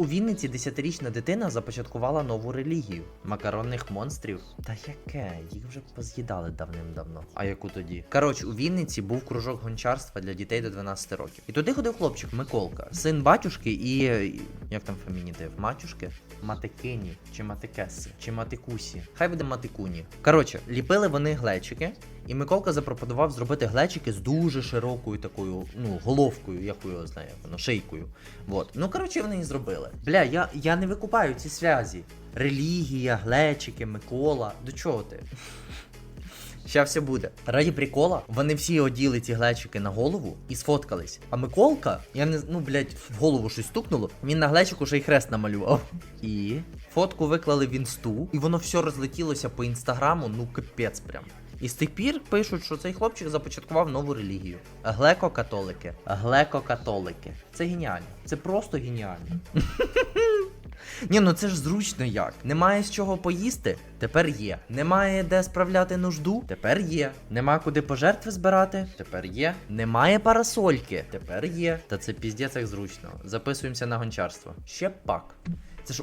У Вінниці десятирічна дитина започаткувала нову релігію макаронних монстрів. Та яке? Їх вже поз'їдали давним-давно. А яку тоді? Коротше, у Вінниці був кружок гончарства для дітей до 12 років. І туди ходив хлопчик Миколка, син батюшки і. Як там фемінітив? Матюшки? Матикині, чи матикеси, чи матикусі. Хай буде матикуні. Коротше, ліпили вони глечики, і Миколка запропонував зробити глечики з дуже широкою такою, ну, головкою, як його знає, воно, шийкою. Вот. Ну, коротше, вони і зробили. Бля, я, я не викупаю ці зв'язі. Релігія, глечики, Микола. До чого ти? Ща все буде. Раді прикола, вони всі оділи ці глечики на голову і сфоткались. А Миколка, я не ну, блядь, в голову щось стукнуло. Він на глечику ще й хрест намалював. І фотку виклали в інсту, і воно все розлетілося по інстаграму, ну капець прям. І з тих пір пишуть, що цей хлопчик започаткував нову релігію. Глеко-католики. Глеко-католики. Це геніально. Це просто геніально. Ні, ну це ж зручно як. Немає з чого поїсти? Тепер є. Немає де справляти нужду? Тепер є. Нема куди пожертви збирати? Тепер є. Немає парасольки? Тепер є. Та це піздець як зручно. Записуємося на гончарство. Ще пак. Це ж